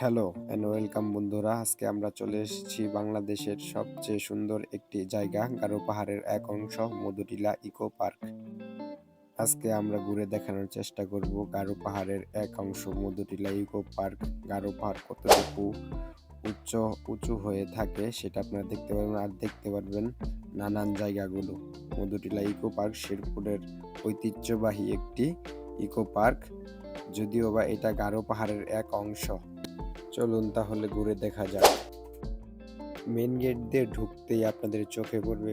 Hello and welcome বন্ধুরা। আজকে আমরা চলে এসেছি বাংলাদেশের সবচেয়ে সুন্দর একটি জায়গা, গারো পাহাড়ের এক অংশ, মধুটিলা ইকো পার্ক। আজকে আমরা ঘুরে দেখানোর চেষ্টা করব গারো পাহাড়ের এক অংশ, মধুটিলা ইকো পার্ক। গারো পাহাড় কতটুকু উচ্চ, উঁচু হয়ে থাকে সেটা আপনারা দেখতে পারবেন আর দেখতে পারবেন নানান জায়গাগুলো। মধুটিলা ইকো পার্ক শেরপুরের ঐতিহ্যবাহী একটি ইকো পার্ক, যদিও বা এটা গারো পাহাড়ের এক অংশ। চলুন তাহলে ঘুরে দেখা যাক। মেন গেট দিয়ে ঢুকতেই আপনাদের চোখে পড়বে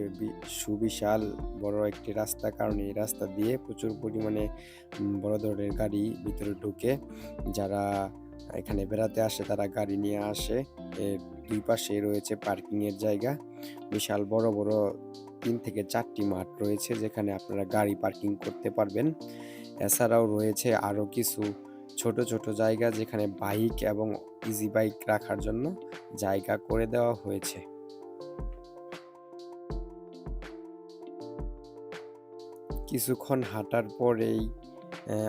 সুবিশাল বড় একটি রাস্তা। কারণ এই রাস্তা দিয়ে প্রচুর পরিমাণে বড় ধরনের গাড়ি ভিতরে ঢুকে যারা এখানে বেড়াতে আসে তারা গাড়ি নিয়ে আসে। এর দুই পাশে রয়েছে পার্কিংয়ের জায়গা। বিশাল বড় বড় তিন থেকে চারটি মাঠ রয়েছে যেখানে আপনারা গাড়ি পার্কিং করতে পারবেন। এছাড়াও রয়েছে আরও কিছু ছোট ছোট জায়গা যেখানে বাইক এবং ইজি বাইক রাখার জন্য জায়গা করে দেওয়া হয়েছে। কিছুক্ষণ হাঁটার পরেই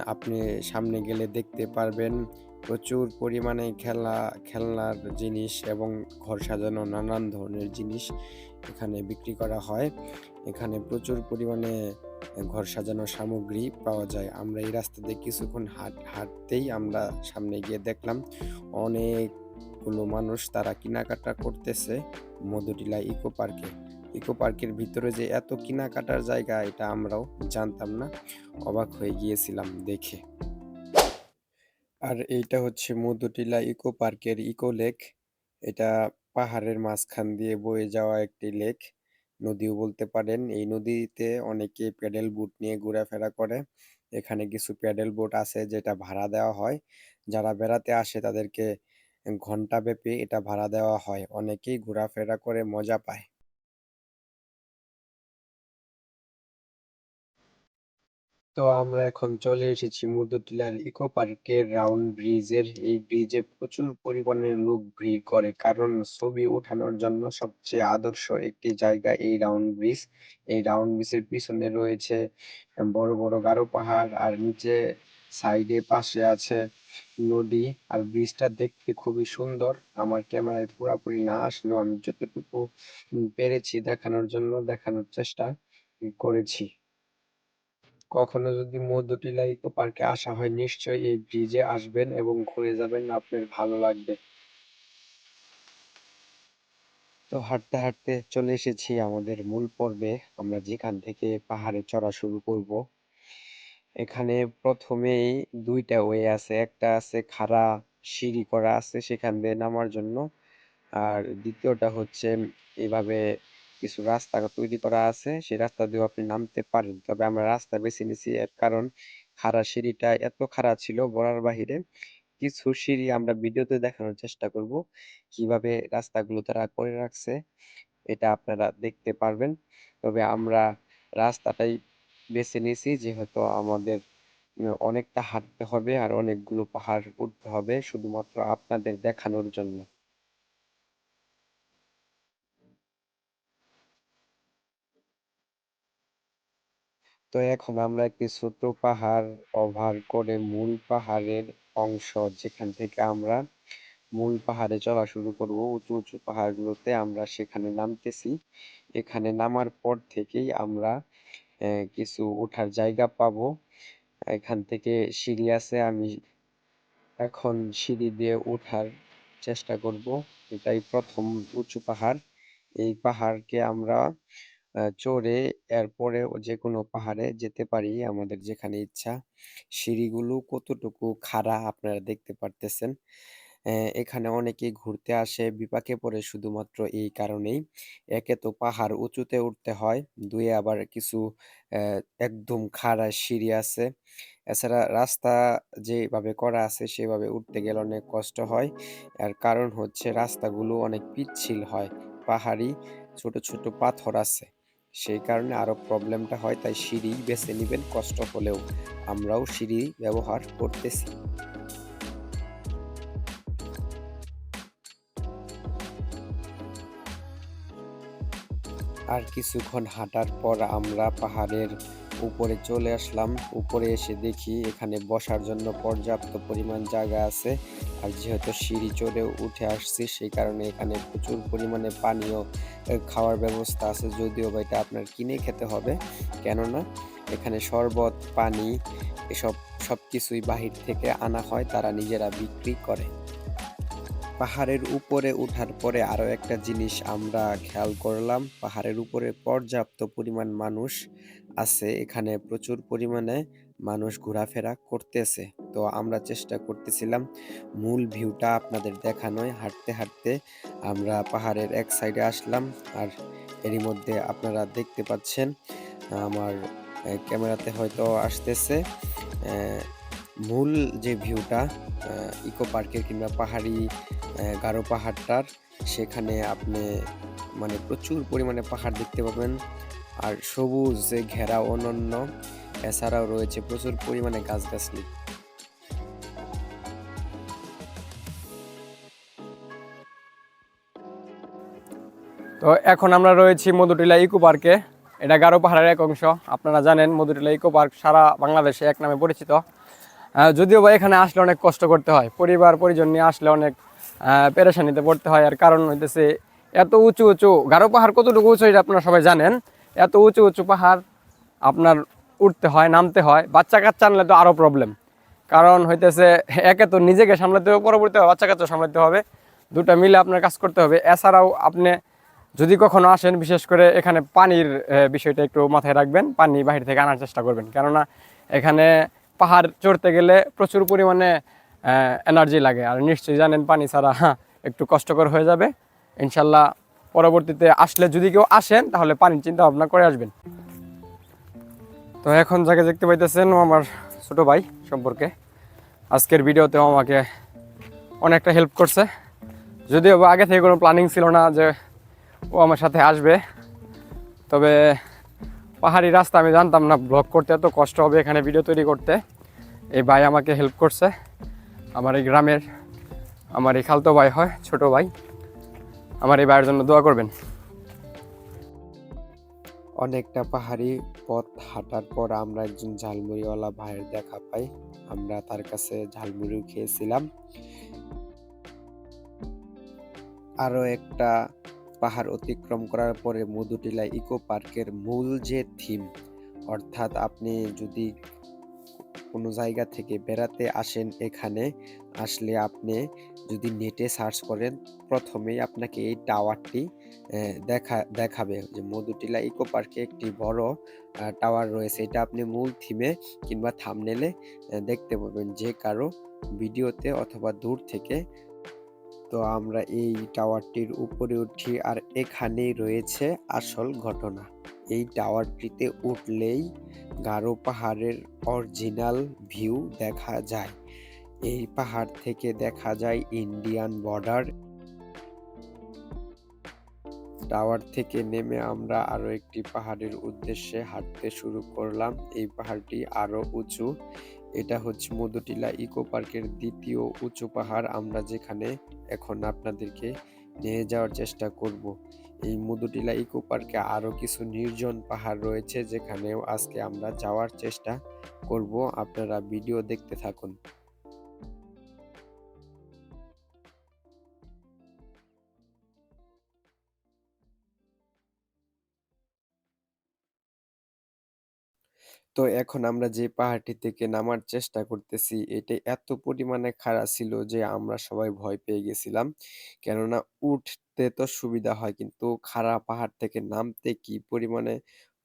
আপনি সামনে গেলে দেখতে পারবেন প্রচুর পরিমাণে খেলা, খেলনার জিনিস এবং ঘর সাজানো নানান ধরনের জিনিস এখানে বিক্রি করা হয়। এখানে প্রচুর পরিমাণে ঘর সাজানোর সামগ্রী পাওয়া যায়। আমরা এই রাস্তা দিয়ে কিছুক্ষণ হাঁট, হাঁটতেই আমরা সামনে গিয়ে দেখলাম অনেকগুলো মানুষ তারা কেনাকাটা করতেছে মধুটিলা ইকো পার্কে। ইকো পার্কের ভিতরে যে এত কেনাকাটার জায়গা, এটা আমরাও জানতাম না। অবাক হয়ে গিয়েছিলাম দেখে। আর এইটা হচ্ছে মধুটিলা ইকো পার্কের ইকো লেক। এটা পাহাড়ের মাঝখান দিয়ে বয়ে যাওয়া একটি লেক। নদীও বলতে পারেন। এই নদীতে অনেকে প্যাডেল বোট নিয়ে ঘোরাফেরা করে। এখানে কিছু প্যাডেল বোট আছে যেটা ভাড়া দেওয়া হয়। যারা বেড়াতে আসে তাদেরকে ঘণ্টা ব্যাপী এটা ভাড়া দেওয়া হয়। অনেকেই ঘোরাফেরা করে মজা পায়। তো আমরা এখন চলে এসেছি মধুটিলার ইকো পার্কের রাউন্ড ব্রিজের। এই ব্রিজে প্রচুর পরিমাণে লোক ভিড় করে, কারণ ছবি ওঠানোর জন্য সবচেয়ে আদর্শ একটি জায়গা এই রাউন্ড ব্রিজ। এই রাউন্ড ব্রিজের পিছনে রয়েছে বড় বড় গারো পাহাড়, আর নিচে সাইডে পাশে আছে নদী। আর ব্রিজটা দেখতে খুবই সুন্দর। আমার ক্যামেরায় পুরোপুরি না আসলেও আমি যতটুকু পেরেছি দেখানোর জন্য, দেখানোর চেষ্টা করেছি। কখনো যদি মধুটিলা ইকো পার্কে আসা হয়, নিশ্চয়ই এই ব্রিজে আসবেন এবং ঘুরে যাবেন, আপনার ভালো লাগবে। তো হাঁটতে হাঁটতে চলে এসেছি আমাদের মূল পর্বে। আমরা যেখান থেকে পাহাড়ে চড়া শুরু করব। এখানে প্রথমেই দুইটা ওয়ে আছে। একটা আছে খাড়া সিঁড়ি করা আছে সেখান দিয়ে নামার জন্য। আর দ্বিতীয়টা হচ্ছে এভাবে কিছু রাস্তা তৈরি করা আছে, সেই রাস্তা দিয়েও আপনি নামতে পারেন। তবে আমরা রাস্তা বেছে নিয়েছি এর কারণ খাড়া সিঁড়িটা এত খাড়া ছিল বলার বাহিরে। কিছু সিঁড়ি আমরা ভিডিওতে দেখানোর চেষ্টা করব, কীভাবে রাস্তাগুলো তারা করে রাখছে, এটা আপনারা দেখতে পারবেন। তবে আমরা রাস্তাটাই বেছে নিয়েছি, যেহেতু আমাদের অনেকটা হাঁটতে হবে আর অনেকগুলো পাহাড় উঠতে হবে শুধুমাত্র আপনাদের দেখানোর জন্য। তো এখন আমরা একটি ছোট পাহাড় ওভার করে মূল পাহাড়ের অংশ, যেখান থেকে আমরা মূল পাহাড়ে চলা শুরু করব। উঁচু উঁচু পাহাড়গুলোতে আমরা সেখানে নামতেছি। এখানে নামার পর থেকেই আমরা কিছু ওঠার জায়গা পাব। এখান থেকে সিঁড়ি আছে, আমি এখন সিঁড়ি দিয়ে ওঠার চেষ্টা করব। এটাই প্রথম উঁচু পাহাড়। এই পাহাড়কে আমরা আহ, চড়ে এরপরে যে কোনো পাহাড়ে যেতে পারি আমাদের যেখানে ইচ্ছা। সিঁড়িগুলো কতটুকু খাড়া আপনারা দেখতে পারতেছেন। এখানে অনেকেই ঘুরতে আসে বিপাকে পড়ে শুধুমাত্র এই কারণেই। একে তো পাহাড় উঁচুতে উঠতে হয় দুই আবার কিছু একদম খাড়া সিঁড়ি আছে। এছাড়া রাস্তা যেভাবে করা আছে সেভাবে উঠতে গেলে অনেক কষ্ট হয়। আর কারণ হচ্ছে রাস্তাগুলো অনেক পিচ্ছিল হয় পাহাড়ি ছোট ছোট পাথর আছে। সেই কারণে আরও প্রবলেমটা হয়, তাই সিঁড়ি বেছে নেবেন, কষ্ট হলেও আমরাও সিঁড়ি ব্যবহার করতেছি। আর কিছুক্ষণ হাঁটার পর আমরা পাহাড়ের উপরে চলে আসলাম। উপরে এসে দেখি এখানে বসার জন্য পর্যাপ্ত পরিমাণ জায়গা আছে। আর যেহেতু সিঁড়ি চড়ে উঠে আসছি, সেই কারণে এখানে প্রচুর পরিমাণে পানীয় খাওয়ার ব্যবস্থা আছে। যদিও বা এটা আপনার কিনে খেতে হবে, কেননা এখানে শরবত, পানি এসব সব কিছুই বাহির থেকে আনা হয়, তারা নিজেরা বিক্রি করে। পাহাড়ের উপরে ওঠার পরে আরও একটা জিনিস আমরা খেয়াল করলাম, পাহাড়ের উপরে পর্যাপ্ত পরিমাণ মানুষ আছে, এখানে প্রচুর পরিমাণে মানুষ ঘোরাফেরা করতেছে। তো আমরা চেষ্টা করতেছিলাম মূল ভিউটা আপনাদের দেখানোয়, হাঁটতে হাঁটতে আমরা পাহাড়ের এক সাইডে আসলাম আর এরই মধ্যে আপনারা দেখতে পাচ্ছেন, আমার ক্যামেরাতে হয়তো আসতেছে মূল যে ভিউটা ইকো পার্কের কিংবা পাহাড়ি গারো পাহাড়টার, সেখানে আপনি মানে প্রচুর পরিমাণে পাহাড় দেখতে পাবেন। আর সবুজ ঘেরা অনন্য, এছাড়াও রয়েছে প্রচুর পরিমাণে গাছগাছলি। তো এখন আমরা রয়েছি মধুটিলা ইকো পার্কে। এটা গারো পাহাড়ের এক অংশ। আপনারা জানেন, মধুটিলা ইকো পার্ক সারা বাংলাদেশে এক নামে পরিচিত। যদিও বা এখানে আসলে অনেক কষ্ট করতে হয়। পরিবার, পরিজন নিয়ে আসলে অনেক পেরেশানিতে পড়তে হয়। আর কারণ হইতেছে, এত উঁচু উঁচু, গারো পাহাড় কতটুকু উঁচু এটা আপনারা সবাই জানেন। এত উঁচু উঁচু পাহাড় আপনার উঠতে হয়, নামতে হয়। বাচ্চা কাচ্চা আনলে তো আরও প্রবলেম কারণ হইতেছে, একে তো নিজেকে সামলাতে হবে, পরবর্তী বাচ্চা কাচ্চা সামলাতে হবে। দুটা মিলে আপনার কাজ করতে হবে। এছাড়াও আপনি যদি কখনো আসেন, বিশেষ করে এখানে পানির বিষয়টা একটু মাথায় রাখবেন। পানি বাহির থেকে আনার চেষ্টা করবেন। কেননা এখানে পাহাড় চড়তে গেলে প্রচুর পরিমাণে এনার্জি লাগে। আর নিশ্চয়ই জানেন পানি ছাড়া হ্যাঁ, একটু কষ্টকর হয়ে যাবে। ইনশাল্লাহ পরবর্তীতে আসলে যদি কেউ আসেন তাহলে পানির চিন্তা ভাবনা করে আসবেন। তো এখন যাকে দেখতে পাইতেছেন আমার ছোট ভাই সম্পর্কে। আজকের ভিডিওতেও আমাকে অনেকটা হেল্প করছে। যদিও আগে থেকে কোনো প্ল্যানিং ছিল না যে ও আমার সাথে আসবে। তবে পাহাড়ি রাস্তা আমি জানতাম না ব্লগ করতে এত কষ্ট হবে এখানে ভিডিও তৈরি করতে। এই ভাই আমাকে হেল্প করছে। আমার এই গ্রামের, আমার এই খালতো ভাই হয়, ছোট ভাই। আমার এই ভাইয়ের জন্য দোয়া করবেন। অনেকটা পাহাড়ি পথ হাঁটার পর আমরা একজন ঝালমুড়িওয়ালা ভাইয়ের দেখা পাই। আমরা তার কাছে ঝালমুড়িও খেয়েছিলাম। আরও একটা পাহাড় অতিক্রম করার পরে মধুটিলা ইকো পার্কের মূল যে থিম, অর্থাৎ আপনি যদি কোনো জায়গা থেকে বেড়াতে আসেন এখানে, আসলে আপনি যদি নেটে সার্চ করেন, প্রথমেই আপনাকে এই টাওয়ারটি দেখা, দেখাবে যে মধুটিলা ইকো পার্কে একটি বড় টাওয়ার রয়েছে। এটা আপনি মূল থিমে কিংবা থামনেলে দেখতে পাবেন যে কারও ভিডিওতে অথবা দূর থেকে তো আমরা এই টাওয়ারটির উপরে উঠি আর এখানেই রয়েছে আসল ঘটনা। এই টাওয়ারটিতে উঠলেই গারো পাহাড়ের অরিজিনাল ভিউ দেখা যায়। এই পাহাড় থেকে দেখা যায় ইন্ডিয়ান বর্ডার। টাওয়ার থেকে নেমে আমরা আরও একটি পাহাড়ের উদ্দেশ্যে হাঁটতে শুরু করলাম। এই পাহাড়টি আরও উঁচু। এটা হচ্ছে মধুটিলা ইকো পার্কের দ্বিতীয় উঁচু পাহাড়। আমরা যেখানে এখন আপনাদেরকে নিয়ে যাওয়ার চেষ্টা করব। এই মধুটিলা ইকো পার্কে আরও কিছু নির্জন পাহাড় রয়েছে যেখানেও আজকে আমরা যাওয়ার চেষ্টা করব। আপনারা ভিডিও দেখতে থাকুন। তো এখন আমরা যে পাহাড়টি থেকে নামার চেষ্টা করতেছি এটা এত পরিমাণে খাড়া ছিল যে আমরা সবাই ভয় পেয়ে গেছিলাম। কেননা উঠতে তো সুবিধা হয়, কিন্তু খাড়া পাহাড় থেকে নামতে কি পরিমাণে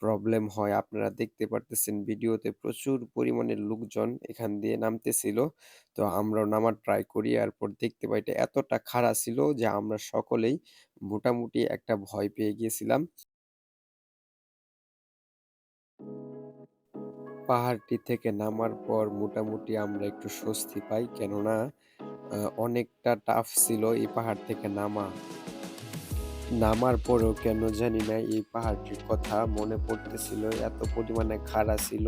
প্রবলেম হয় আপনারা দেখতে পারতেছেন। ভিডিওতে প্রচুর পরিমাণে লোকজন এখান দিয়ে নামতেছিল। তো আমরাও নামার ট্রাই করি, এরপর দেখতে পাই এটা এতটা খাড়া ছিল যে আমরা সকলেই মোটামুটি একটা ভয় পেয়ে গিয়েছিলাম পাহাড়টি থেকে নামার পর মোটামুটি আমরা একটু স্বস্তি পাই। কেননা অনেকটা টাফ ছিল এই পাহাড় থেকে নামা। নামার পরেও কেন জানি না এই পাহাড়টির কথা মনে পড়তেছিল, এত পরিমাণে খাড়া ছিল।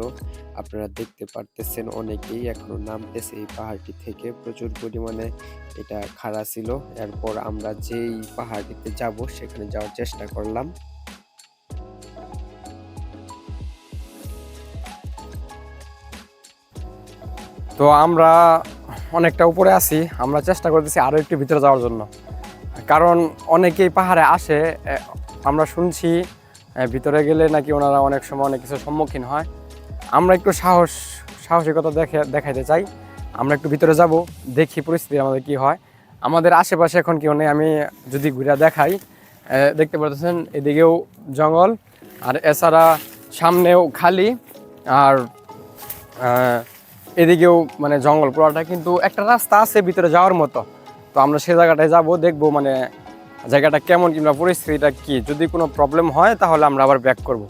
আপনারা দেখতে পারতেছেন অনেকেই এখনও নামতেছে এই পাহাড়টি থেকে। প্রচুর পরিমাণে এটা খাড়া ছিল। এরপর আমরা যেই পাহাড়টিতে যাব, সেখানে যাওয়ার চেষ্টা করলাম। তো আমরা অনেকটা উপরে আছি। আমরা চেষ্টা করতেছি আরও একটু ভিতরে যাওয়ার জন্য। কারণ অনেকেই পাহাড়ে আসে আমরা শুনছি ভিতরে গেলে নাকি ওনারা অনেক সময় অনেক কিছুর সম্মুখীন হয়। আমরা একটু সাহস, সাহসিকতা দেখে, দেখাইতে চাই। আমরা একটু ভিতরে যাব, দেখি পরিস্থিতি আমাদের কি হয়। আমাদের আশেপাশে এখন কেউ নেই, আমি যদি ঘুরে দেখাই দেখতে পাচ্ছেন এদিকেও জঙ্গল, আর এছাড়া সামনেও খালি, আর এদিকেও মানে জঙ্গল পুরোটা কিন্তু একটা রাস্তা আছে ভিতরে যাওয়ার মতো। তো আমরা সে জায়গাটায় যাব, দেখব মানে জায়গাটা কেমন কিংবা পরিস্থিতিটা কি। যদি কোনো প্রবলেম হয় তাহলে আমরা আবার ব্যাক করব।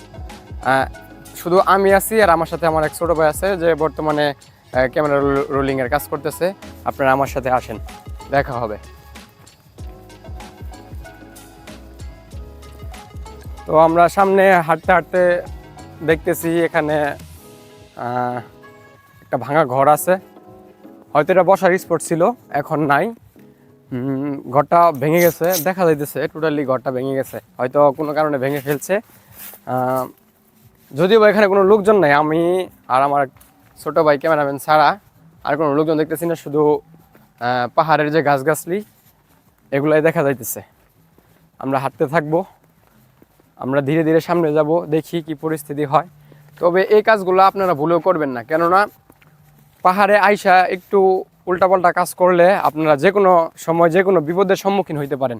শুধু আমি আছি আর আমার সাথে আমার এক ছোটো ভাই আছে যে বর্তমানে ক্যামেরা রোলিংয়ের কাজ করতেছে। আপনারা আমার সাথে আসেন, দেখা হবে। তো আমরা সামনে হাঁটতে হাঁটতে দেখতেছি এখানে একটা ভাঙা ঘর আছে। হয়তো এটা বসার স্পট ছিল, এখন নাই। ঘরটা ভেঙে গেছে, দেখা যাইতেছে টোটালি ঘরটা ভেঙে গেছে। হয়তো কোনো কারণে ভেঙে ফেলছে। যদিও এখানে কোনো লোকজন নাই, আমি আর আমার ছোটো ভাই ক্যামেরাম্যান ছাড়া আর কোনো লোকজন দেখতেছি না, শুধু পাহাড়ের যে গাছগাছলি, এগুলাই দেখা যাইতেছে। আমরা হাঁটতে থাকব, আমরা ধীরে ধীরে সামনে যাব, দেখি কি পরিস্থিতি হয়। তবে এই কাজগুলো আপনারা ভুলেও করবেন না, কেননা পাহাড়ে আইসা একটু উল্টাপাল্টা কাজ করলে আপনারা যে কোনো সময় যে কোনো বিপদের সম্মুখীন হইতে পারেন।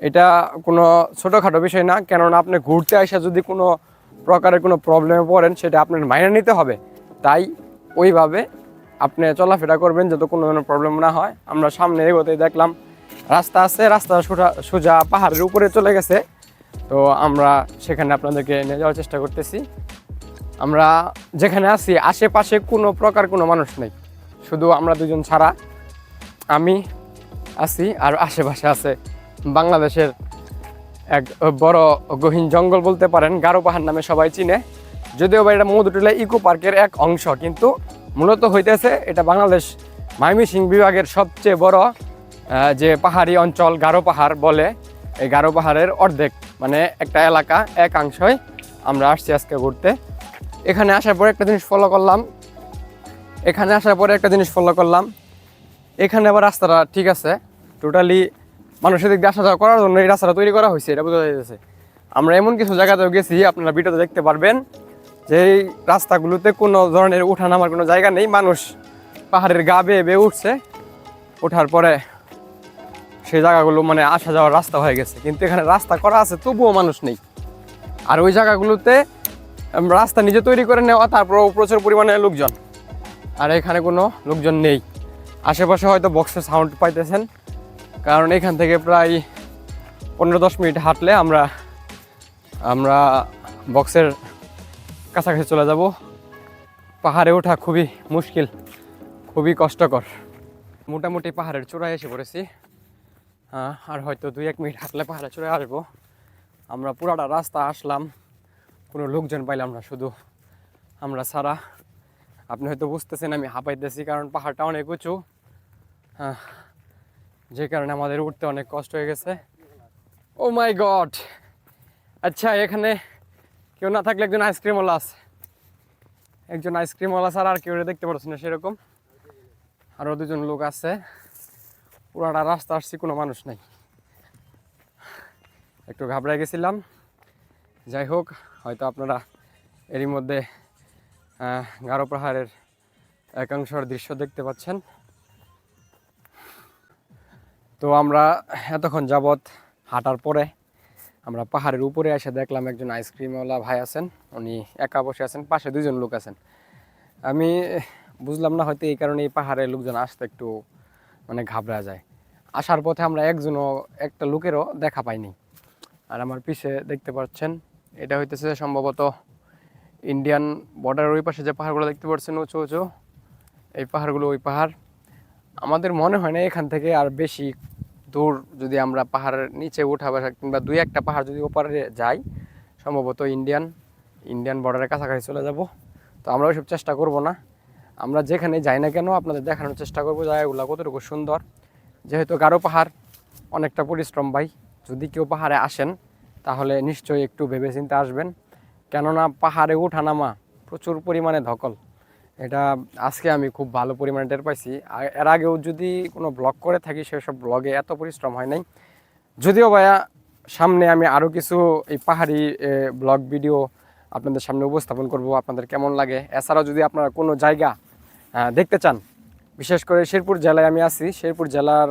এটা কোনো ছোটোখাটো বিষয় না, কেননা আপনি ঘুরতে আইসা যদি কোনো প্রকারের কোনো প্রবলেমে পড়েন, সেটা আপনার মাইনে নিতে হবে। তাই ওইভাবে আপনি চলাফেরা করবেন যাতে কোনো ধরনের প্রবলেম না হয়। আমরা সামনে এগোতে দেখলাম, রাস্তা আছে রাস্তা সোজা সোজা পাহাড়ের উপরে চলে গেছে। তো আমরা সেখানে আপনাদেরকে নিয়ে যাওয়ার চেষ্টা করতেছি। আমরা যেখানে আছি, আশেপাশে কোনো প্রকার কোনো মানুষ নেই। শুধু আমরা দুজন ছাড়া। আমি আছি আর আশেপাশে আছে বাংলাদেশের এক বড় গহীন জঙ্গল বলতে পারেন। গারো পাহাড় নামে সবাই চিনে। যদিও বা এটা মধুটুলা ইকো পার্কের এক অংশ, কিন্তু মূলত হইতেছে এটা বাংলাদেশ মাইমিসিং বিভাগের সবচেয়ে বড় যে পাহাড়ি অঞ্চল গারো পাহাড় বলে। এই গারো পাহাড়ের অর্ধেক মানে একটা এলাকা একাংশই আমরা আসছি আজকে ঘুরতে। এখানে আসার পরে একটা জিনিস ফলো করলাম। এখানে আসার পরে একটা জিনিস ফলো করলাম। এখানে আবার রাস্তাটা ঠিক আছে। টোটালি মানুষের দিক দিয়ে আসা যাওয়া করার জন্য এই রাস্তাটা তৈরি করা হয়েছে, এটা বোঝা যাচ্ছে আমরা এমন কিছু জায়গাতেও গেছি, আপনারা ভিডিওতে দেখতে পারবেন, যে এই রাস্তাগুলোতে কোনো ধরনের উঠা নামার কোনো জায়গা নেই। মানুষ পাহাড়ের গা বেয়ে বেয়ে উঠছে। ওঠার পরে সেই জায়গাগুলো মানে আসা যাওয়ার রাস্তা হয়ে গেছে। কিন্তু এখানে রাস্তা করা আছে, তবুও মানুষ নেই। আর ওই জায়গাগুলোতে রাস্তা নিজে তৈরি করে নেওয়া তারপরেও প্রচুর পরিমাণে লোকজন। আর এখানে কোনো লোকজন নেই। আশেপাশে হয়তো বক্সের সাউন্ড পাইতেছেন। কারণ এখান থেকে প্রায় পনেরো দশ মিনিট হাঁটলে আমরা আমরা বক্সের কাছাকাছি চলে যাব। পাহাড়ে ওঠা খুবই মুশকিল, খুবই কষ্টকর। মোটামুটি পাহাড়ের চূড়ায় এসে পড়েছি। হ্যাঁ আর হয়তো দুই এক মিনিট হাঁটলে পাহাড়ে চড়ে আসব। আমরা পুরাটা রাস্তা আসলাম। কোনো লোকজন পাইলাম না, শুধু আমরা ছাড়া। আপনি হয়তো বুঝতেছেন আমি হাঁপাইতেছি কারণ পাহাড়টা অনেক উঁচু। হ্যাঁ যে কারণে আমাদের উঠতে অনেক কষ্ট হয়ে গেছে। ও মাই গড আচ্ছা এখানে কেউ না থাকলে একজন আইসক্রিমওয়ালা আছে। একজন আইসক্রিমওয়ালা ছাড়া আর কেউ দেখতে পাচ্ছি না সেরকম। আরও দুজন লোক আছে। পুরাটা রাস্তা আসছি, কোনো মানুষ নাই। একটু ঘাবড়ায় গেছিলাম। যাই হোক হয়তো আপনারা এরই মধ্যে গারো পাহাড়ের একাংশের দৃশ্য দেখতে পাচ্ছেন। তো আমরা এতক্ষণ যাবৎ হাঁটার পরে আমরা পাহাড়ের উপরে এসে দেখলাম একজন আইসক্রিমওয়ালা ভাই আছেন। উনি একা বসে আছেন, পাশে দুজন লোক আছেন। আমি বুঝলাম না হয়তো এই কারণে এই পাহাড়ে লোকজন আসতে একটু মানে ঘাবড়া যায়। আসার পথে আমরা একজনও, একটা লোকেরও দেখা পাইনি। আর আমার পিছে দেখতে পাচ্ছেন এটা হইতেছে সম্ভবত ইন্ডিয়ান বর্ডারের ওই পাশে যে পাহাড়গুলো দেখতে পাচ্ছেন, উঁচু উঁচু, এই পাহাড়গুলো ওই পাহাড়। আমাদের মনে হয় না এখান থেকে আর বেশি দূর যদি আমরা পাহাড়ের নিচে উঠা বসা কিংবা দুই একটা পাহাড় যদি ওপারে যাই, সম্ভবত ইন্ডিয়ান ইন্ডিয়ান বর্ডারের কাছাকাছি চলে যাব। তো আমরা ওইসব চেষ্টা করব না। আমরা যেখানে যাই না কেন আপনাদের দেখানোর চেষ্টা করব জায়গাগুলো কতটুকু সুন্দর। যেহেতু গারো পাহাড়, অনেকটা পরিশ্রম ভাই। যদি কেউ পাহাড়ে আসেন তাহলে নিশ্চয়ই একটু ভেবেচিন্তে আসবেন। কেননা পাহাড়ে ওঠা নামা প্রচুর পরিমাণে ধকল। এটা আজকে আমি খুব ভালো পরিমাণে টের পাইছি। আর এর আগেও যদি কোনো ব্লগ করে থাকি, সেসব ব্লগে এত পরিশ্রম হয় নাই। যদিও ভাইয়া, সামনে আমি আরও কিছু এই পাহাড়ি ব্লগ ভিডিও আপনাদের সামনে উপস্থাপন করব, আপনাদের কেমন লাগে। এছাড়াও যদি আপনারা কোনো জায়গা দেখতে চান, বিশেষ করে শেরপুর জেলায় আমি আছি। শেরপুর জেলার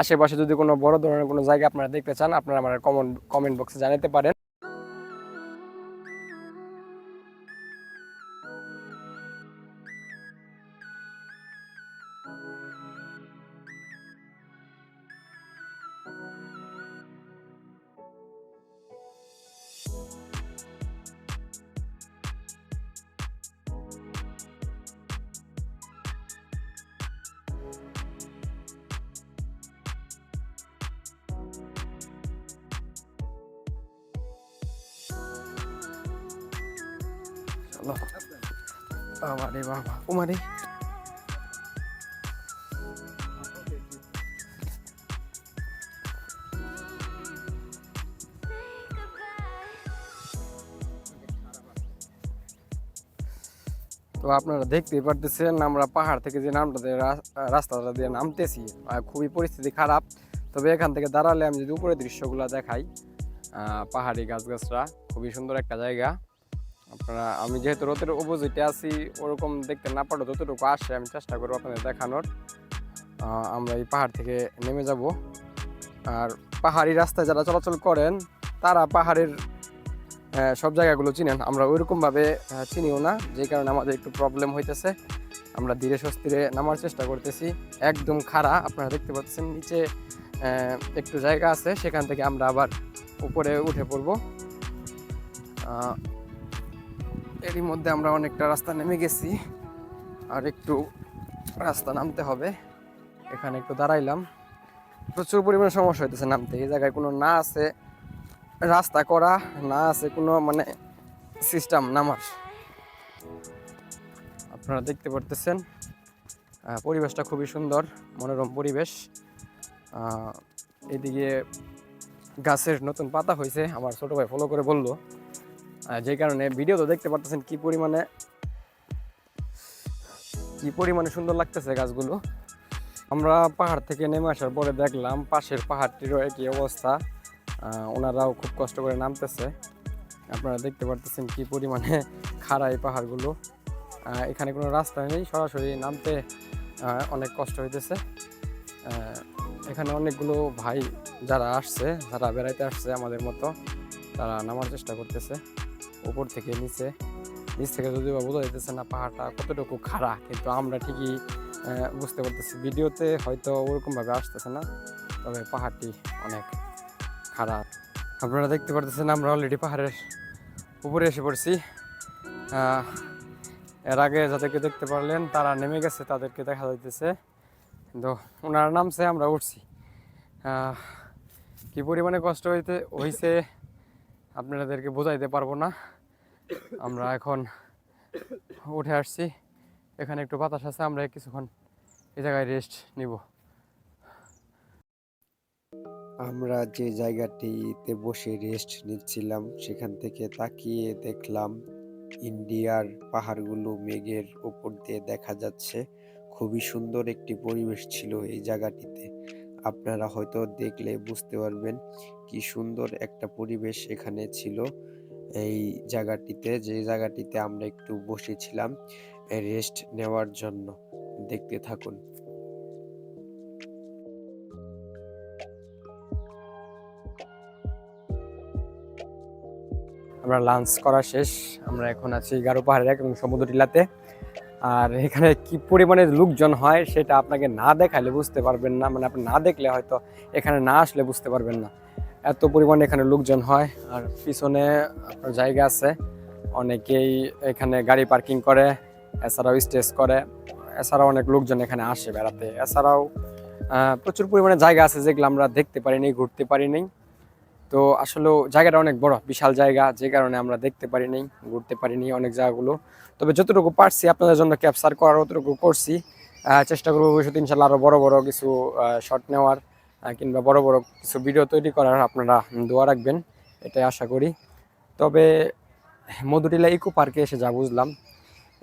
আশেপাশে যদি কোনো বড় ধরনের কোনো জায়গা আপনারা দেখতে চান, আপনারা আমার কমেন্ট কমেন্ট বক্সে জানাতে পারেন। তো আপনারা দেখতেই পারতেছেন, আমরা পাহাড় থেকে যে নামটা দিয়ে রাস্তাটা দিয়ে নামতেছি খুবই পরিস্থিতি খারাপ। তবে এখান থেকে দাঁড়ালে আমি যদি উপরে দৃশ্যগুলো দেখাই পাহাড়ি গাছগাছরা খুবই সুন্দর একটা জায়গা। আপনারা, আমি যেহেতু রোদের অপোজিটে আছি, ওরকম দেখতে না পারো যতটুকু আসে, আমি চেষ্টা করব আপনাদের দেখানোর। আমরা এই পাহাড় থেকে নেমে যাব। আর পাহাড়ি রাস্তায় যারা চলাচল করেন, তারা পাহাড়ের সব জায়গাগুলো চিনেন। আমরা ওইরকমভাবে চিনিও না, যে কারণে আমাদের একটু প্রবলেম হইতেছে। আমরা ধীরে সস্তিরে নামার চেষ্টা করতেছি। একদম খাড়া, আপনারা দেখতে পাচ্ছেন, নিচে একটু জায়গা আছে, সেখান থেকে আমরা আবার উপরে উঠে পড়ব। এরই মধ্যে আমরা অনেকটা রাস্তা নেমে গেছি, আর একটু রাস্তা নামতে হবে। এখানে একটু দাঁড়াইলাম। প্রচুর পরিমাণে সমস্যা হইতেছে নামতে। এই জায়গায় কোনো না আছে। রাস্তা করা না আছে কোনো মানে সিস্টেম নামার। আপনারা দেখতে পারতেছেন পরিবেশটা খুবই সুন্দর, মনোরম পরিবেশ। এদিকে গাছের নতুন পাতা হয়েছে, আমার ছোট ভাই ফলো করে বলল। যে কারণে ভিডিও তো দেখতে পারতেছেন কি পরিমাণে কি পরিমাণে সুন্দর লাগতেছে গাছগুলো। আমরা পাহাড় থেকে নেমে আসার পরে দেখলাম পাশের পাহাড়টিরও একই অবস্থা। ওনারাও খুব কষ্ট করে নামতেছে। আপনারা দেখতে পারতেছেন কি পরিমাণে খাড়া এই পাহাড়গুলো। এখানে কোনো রাস্তা নেই, সরাসরি নামতে অনেক কষ্ট হইতেছে। এখানে অনেকগুলো ভাই যারা আসছে, যারা বেড়াইতে আসছে আমাদের মতো, তারা নামার চেষ্টা করতেছে। উপর থেকে নিচে, নিচ থেকে যদিও বোঝা যাইতেছে না পাহাড়টা কতটুকু খাড়া, কিন্তু আমরা ঠিকই বুঝতে পারতেছি। ভিডিওতে হয়তো ওরকমভাবে আসতেছে না, তবে পাহাড়টি অনেক খারাপ। আপনারা দেখতে পারতেছেন আমরা অলরেডি পাহাড়ের উপরে এসে পড়ছি। এর আগে যাদেরকে দেখতে পারলেন, তারা নেমে গেছে, তাদেরকে দেখা যাইতেছে। কিন্তু ওনারা নামছে আমরা উঠছি। কি পরিমাণে কষ্ট হইতে হয়েছে আপনাদেরকে বোঝাইতে পারব না। আমরা এখন উঠে আসছি। এখানে একটু বাতাস আছে, আমরা কিছুক্ষণ এই জায়গায় রেস্ট নিব। আমরা যে জায়গাটিতে বসে রেস্ট নিচ্ছিলাম, সেখান থেকে তাকিয়ে দেখলাম ইন্ডিয়ার পাহাড়গুলো মেঘের ওপর দিয়ে দেখা যাচ্ছে। খুবই সুন্দর একটি পরিবেশ ছিল এই জায়গাটিতে। আপনারা হয়তো দেখলে বুঝতে পারবেন কি সুন্দর একটা পরিবেশ এখানে ছিল এই জায়গাটিতে, যে জায়গাটিতে আমরা একটু বসেছিলাম রেস্ট নেওয়ার জন্য। দেখতে থাকুন। আমরা লাঞ্চ করা শেষ। আমরা এখন আছি গারো পাহাড়ের এক সমুদ্র টিলাতে। আর এখানে কি পরিমাণে লোকজন হয় সেটা আপনাকে না দেখালে বুঝতে পারবেন না। মানে আপনি না দেখলে হয়তো এখানে না আসলে বুঝতে পারবেন না। এত পরিমাণে এখানে লোকজন হয় আর পিছনে আপনার জায়গা আছে। অনেকেই এখানে গাড়ি পার্কিং করে, এছাড়াও স্টেজ করে। এছাড়াও অনেক লোকজন এখানে আসে বেড়াতে। এছাড়াও প্রচুর পরিমাণে জায়গা আছে যেগুলো আমরা দেখতে পারিনি, ঘুরতে পারিনি। তো আসলে জায়গাটা অনেক বড়, বিশাল জায়গা, যে কারণে আমরা দেখতে পারিনি, ঘুরতে পারিনি অনেক জায়গাগুলো। তবে যতটুকু পারছি, আপনাদের জন্য ক্যাপচার করার অতটুকু করছি। চেষ্টা করব ভবিষ্যতে ইনশাল্লাহ আরও বড় বড় কিছু শট নেওয়ার কিংবা বড় বড় কিছু ভিডিও তৈরি করার আপনারা দোয়া রাখবেন, এটাই আশা করি। তবে মধুটিলা ইকো পার্কে এসে যা বুঝলাম,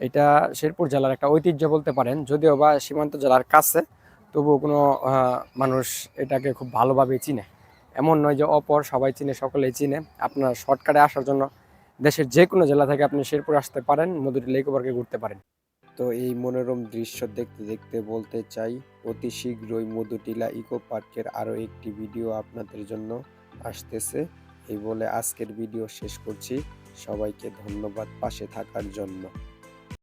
এটা শেরপুর জেলার একটা ঐতিহ্য বলতে পারেন। যদিও বা সীমান্ত জেলার কাছে, তবুও কোনো মানুষ এটাকে খুব ভালোভাবে চিনে। এমন নয় যে অপর সবাই চিনে, সকলেই চিনে। আপনার শর্টকাটে আসার জন্য দেশের যে কোনো জেলা থেকে আপনি শেরপুর আসতে পারেন মধুটিলা ইকো পার্কে ঘুরতে পারেন। তো এই মনোরম দৃশ্য দেখতে দেখতে বলতে চাই, অতি শীঘ্রই মধুটিলা ইকো পার্কের আরও একটি ভিডিও আপনাদের জন্য আসতেছে। এই বলে আজকের ভিডিও শেষ করছি। সবাইকে ধন্যবাদ পাশে থাকার জন্য।